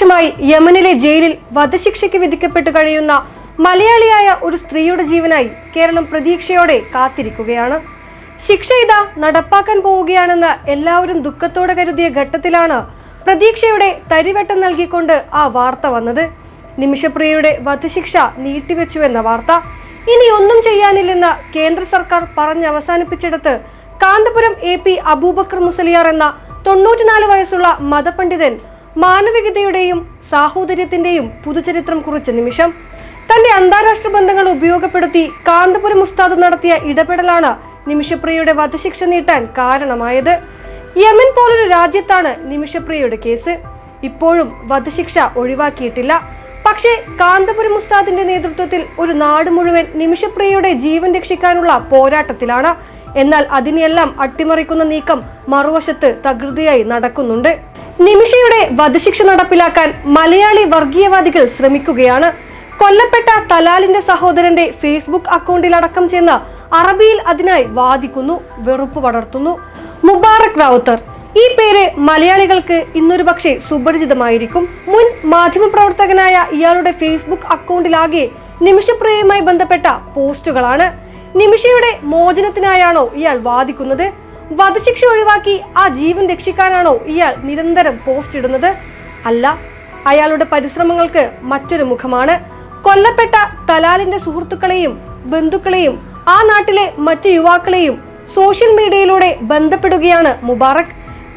വർഷമായി യമനിലെ ജയിലിൽ വധശിക്ഷയ്ക്ക് വിധിക്കപ്പെട്ട് കഴിയുന്ന മലയാളിയായ ഒരു സ്ത്രീയുടെ ജീവനായി കേരളം പ്രതീക്ഷയോടെ കാത്തിരിക്കുകയാണ്. ശിക്ഷ ഇതാ നടപ്പാക്കാൻ പോവുകയാണെന്ന് എല്ലാവരും ദുഃഖത്തോടെ കരുതിയ ഘട്ടത്തിലാണ് പ്രതീക്ഷയുടെ തരിവട്ടം നൽകിക്കൊണ്ട് ആ വാർത്ത വന്നത്. നിമിഷപ്രിയയുടെ വധശിക്ഷ നീട്ടിവെച്ചുവെന്ന വാർത്ത. ഇനി ഒന്നും ചെയ്യാനില്ലെന്ന് കേന്ദ്ര സർക്കാർ പറഞ്ഞവസാനിപ്പിച്ചിടത്ത് കാന്തപുരം എ പി അബൂബക്കർ മുസലിയാർ എന്ന തൊണ്ണൂറ്റിനാല് വയസ്സുള്ള മതപണ്ഡിതൻ മാനവികതയുടെയും സാഹോദര്യത്തിന്റെയും പുതുചരിത്രം കുറിച്ച നിമിഷം തന്റെ അന്താരാഷ്ട്ര ബന്ധങ്ങൾ ഉപയോഗപ്പെടുത്തി കാന്തപുരം ഉസ്താദ് നടത്തിയ ഇടപെടലാണ് നിമിഷപ്രിയയുടെ വധശിക്ഷ നീട്ടാൻ കാരണമായത്. യമൻ പോലൊരു രാജ്യത്താണ് നിമിഷപ്രിയയുടെ കേസ്. ഇപ്പോഴും വധശിക്ഷ ഒഴിവാക്കിയിട്ടില്ല. പക്ഷേ കാന്തപുരം ഉസ്താദിന്റെ നേതൃത്വത്തിൽ ഒരു നാട് മുഴുവൻ നിമിഷപ്രിയയുടെ ജീവൻ രക്ഷിക്കാനുള്ള പോരാട്ടത്തിലാണ് എന്നാൽ അതിനെയെല്ലാം അട്ടിമറിക്കുന്ന നീക്കം മറുവശത്ത് തകൃതിയായി നടക്കുന്നുണ്ട്. നിമിഷയുടെ വധശിക്ഷ നടപ്പിലാക്കാൻ മലയാളി വർഗീയവാദികൾ ശ്രമിക്കുകയാണ്. കൊല്ലപ്പെട്ട തലാലിന്റെ സഹോദരന്റെ ഫേസ്ബുക്ക് അക്കൗണ്ടിൽ അടക്കം ചെയ്യുന്ന അറബിയിൽ അതിനായി വാദിക്കുന്നു വെറുപ്പ് വളർത്തുന്നു. മുബാറക് റാവുത്തർ. ഈ പേര് മലയാളികൾക്ക് ഇന്നൊരു പക്ഷേ സുപരിചിതമായിരിക്കും. മുൻ മാധ്യമപ്രവർത്തകനായ ഇയാളുടെ ഫേസ്ബുക്ക് അക്കൗണ്ടിലാകെ നിമിഷപ്രിയയുമായി ബന്ധപ്പെട്ട പോസ്റ്റുകളാണ്. നിമിഷയുടെ മോചനത്തിനായാണോ ഇയാൾ വാദിക്കുന്നത്? വധശിക്ഷ ഒഴിവാക്കി ആ ജീവൻ രക്ഷിക്കാനാണോ ഇയാൾ നിരന്തരം പോസ്റ്റ് ഇടുന്നത്? അല്ല അയാളുടെ പരിശ്രമങ്ങൾക്ക് മറ്റൊരു മുഖമാണ്. കൊല്ലപ്പെട്ട തലാലിന്റെ സുഹൃത്തുക്കളെയും ബന്ധുക്കളെയും ആ നാട്ടിലെ മറ്റു യുവാക്കളെയും സോഷ്യൽ മീഡിയയിലൂടെ ബന്ധപ്പെടുകയാണ് മുബാറക്.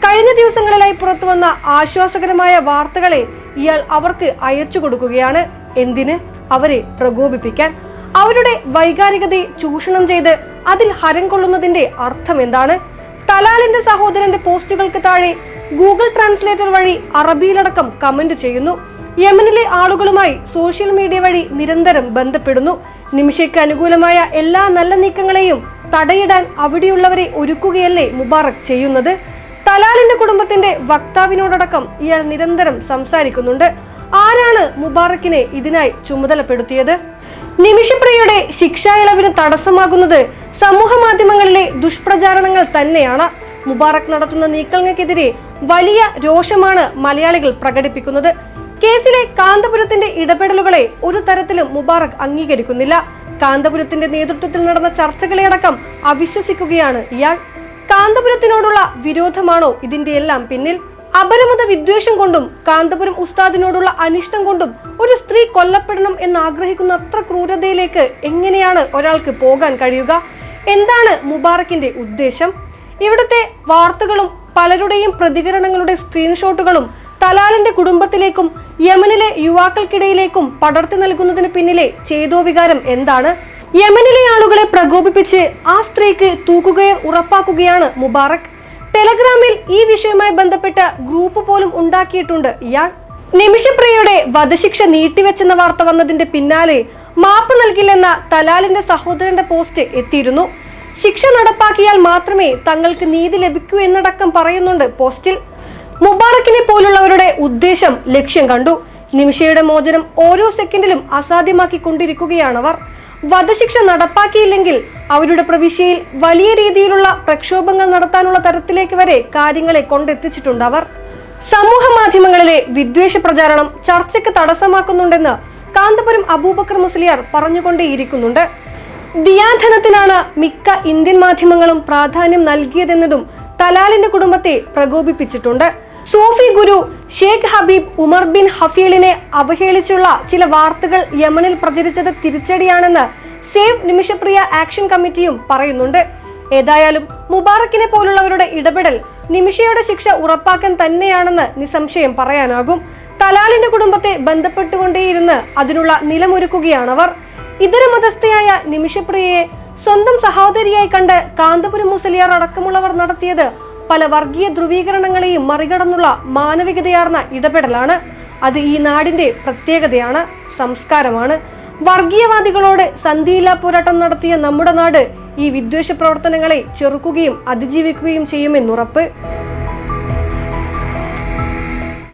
കഴിഞ്ഞ ദിവസങ്ങളിലായി പുറത്തുവന്ന ആശ്വാസകരമായ വാർത്തകളെ ഇയാൾ അവർക്ക് അയച്ചു കൊടുക്കുകയാണ്. എന്തിന്? അവരെ പ്രകോപിപ്പിക്കാൻ. അവരുടെ വൈകാരികതയെ ചൂഷണം ചെയ്ത് അതിൽ ഹരം കൊള്ളുന്നതിന്റെ അർത്ഥം എന്താണ്? തലാലിന്റെ സഹോദരന്റെ പോസ്റ്റുകൾക്ക് താഴെ ഗൂഗിൾ ട്രാൻസ്ലേറ്റർ വഴി അറബിയിലടക്കം കമന്റ് ചെയ്യുന്നു. യമനിലെ ആളുകളുമായി സോഷ്യൽ മീഡിയ വഴി നിരന്തരം ബന്ധപ്പെടുന്നു. നിമിഷയ്ക്ക് അനുകൂലമായ എല്ലാ നല്ല നീക്കങ്ങളെയും തടയിടാൻ അവിടെയുള്ളവരെ ഒരുക്കുകയല്ലേ മുബാറക് ചെയ്യുന്നത്? തലാലിന്റെ കുടുംബത്തിന്റെ വക്താവിനോടടക്കം ഇയാൾ നിരന്തരം സംസാരിക്കുന്നുണ്ട്. ആരാണ് മുബാറക്കിനെ ഇതിനായി ചുമതലപ്പെടുത്തിയത്? നിമിഷപ്രിയയുടെ ശിക്ഷാ ഇളവിന് തടസ്സമാകുന്നത് സമൂഹ മാധ്യമങ്ങളിലെ ദുഷ്പ്രചാരണങ്ങൾ തന്നെയാണ്. മുബാറക് നടത്തുന്ന നീക്കങ്ങൾക്കെതിരെ വലിയ രോഷമാണ് മലയാളികൾ പ്രകടിപ്പിക്കുന്നത്. കേസിലെ കാന്തപുരത്തിന്റെ ഇടപെടലുകളെ ഒരു തരത്തിലും മുബാറക് അംഗീകരിക്കുന്നില്ല. കാന്തപുരത്തിന്റെ നേതൃത്വത്തിൽ നടന്ന ചർച്ചകളെ അടക്കം അവിശ്വസിക്കുകയാണ് ഇയാൾ. കാന്തപുരത്തിനോടുള്ള വിരോധമാണോ ഇതിന്റെ എല്ലാം പിന്നിൽ? അപരമത വിദ്വേഷം കൊണ്ടും കാന്തപുരം ഉസ്താദിനോടുള്ള അനിഷ്ടം കൊണ്ടും ഒരു സ്ത്രീ കൊല്ലപ്പെടണം എന്ന് ആഗ്രഹിക്കുന്ന അത്ര ക്രൂരതയിലേക്ക് എങ്ങനെയാണ് ഒരാൾക്ക് പോകാൻ കഴിയുക? എന്താണ് മുബാറക്കിന്റെ ഉദ്ദേശം? ഇവിടുത്തെ വാർത്തകളും പലരുടെയും പ്രതികരണങ്ങളുടെ സ്ക്രീൻഷോട്ടുകളും തലാലിന്റെ കുടുംബത്തിലേക്കും യമനിലെ യുവാക്കൾക്കിടയിലേക്കും പടർത്തി നൽകുന്നതിന് പിന്നിലെ ചേതോവികാരം എന്താണ്? യമനിലെ ആളുകളെ പ്രകോപിപ്പിച്ച് ആ സ്ത്രീക്ക് തൂക്കുകയെ ഉറപ്പാക്കുകയാണ് മുബാറക്. ടെലഗ്രാമിൽ ഈ വിഷയവുമായി ബന്ധപ്പെട്ട ഗ്രൂപ്പ് പോലും ഉണ്ടാക്കിയിട്ടുണ്ട് ഇയാൾ. നിമിഷപ്രിയയുടെ വധശിക്ഷ നീട്ടിവെച്ചെന്ന വാർത്ത വന്നതിന്റെ പിന്നാലെ മാപ്പ് നൽകില്ലെന്ന തലാലിന്റെ സഹോദരന്റെ പോസ്റ്റ് എത്തിയിരുന്നു. ശിക്ഷ നടപ്പാക്കിയാൽ മാത്രമേ തങ്ങൾക്ക് നീതി ലഭിക്കൂ എന്നടക്കം പറയുന്നുണ്ട് പോസ്റ്റിൽ. മുബാറക്കിനെ പോലുള്ളവരുടെ ഉദ്ദേശം ലക്ഷ്യം കണ്ടു. നിമിഷയുടെ മോചനം ഓരോ സെക്കൻഡിലും അസാധ്യമാക്കിക്കൊണ്ടിരിക്കുകയാണവർ വധശിക്ഷ നടപ്പാക്കിയില്ലെങ്കിൽ അവരുടെ പ്രവിശ്യയിൽ വലിയ രീതിയിലുള്ള പ്രക്ഷോഭങ്ങൾ നടത്താനുള്ള തരത്തിലേക്ക് വരെ കാര്യങ്ങളെ കൊണ്ടെത്തിച്ചിട്ടുണ്ട് അവർ. സമൂഹ മാധ്യമങ്ങളിലെ വിദ്വേഷ പ്രചാരണം ചർച്ചയ്ക്ക് തടസ്സമാക്കുന്നുണ്ടെന്ന് കാന്തപുരം അബൂബക്കർ മുസ്ലിയാർ പറഞ്ഞുകൊണ്ടേയിരിക്കുന്നുണ്ട്. ദിയാധനത്തിനാണ് മിക്ക ഇന്ത്യൻ മാധ്യമങ്ങളും പ്രാധാന്യം നൽകിയതെന്നതും തലാലിന്റെ കുടുംബത്തെ പ്രകോപിപ്പിച്ചിട്ടുണ്ട്. സൂഫി ഗുരു ഷേഖ് ഹബീബ് ഉമർ ബിൻ ഹഫീലിനെ അവഹേളിച്ചുള്ള ചില വാർത്തകൾ യമനിൽ പ്രചരിച്ചത് തിരിച്ചടിയാണെന്ന് സേവ് നിമിഷപ്രിയ ആക്ഷൻ കമ്മിറ്റിയും പറയുന്നുണ്ട്. ഏതായാലും മുബാറക്കിനെ പോലുള്ളവരുടെ ഇടപെടൽ നിമിഷയുടെ ശിക്ഷ ഉറപ്പാക്കാൻ തന്നെയാണെന്ന് നിസ്സംശയം പറയാനാകും. തലാലിന്റെ കുടുംബത്തെ ബന്ധപ്പെട്ടുകൊണ്ടേയിരുന്ന് അതിനുള്ള നിലമൊരുക്കുകയാണവർ. ഇതര മതസ്ഥയായ നിമിഷപ്രിയയെ സ്വന്തം സഹോദരിയായി കണ്ട് കാന്തപുരം മുസലിയാർ അടക്കമുള്ളവർ നടത്തിയത് പല വർഗീയ ധ്രുവീകരണങ്ങളെയും മറികടന്നുള്ള മാനവികതയാർന്ന ഇടപെടലാണ്. അത് ഈ നാടിന്റെ പ്രത്യേകതയാണ് സംസ്കാരമാണ്. വർഗീയവാദികളോട് സന്ധിയില്ലാ പോരാട്ടം നടത്തിയ നമ്മുടെ നാട് ഈ വിദ്വേഷ പ്രവർത്തനങ്ങളെ ചെറുക്കുകയും അതിജീവിക്കുകയും ചെയ്യുമെന്നുറപ്പ്.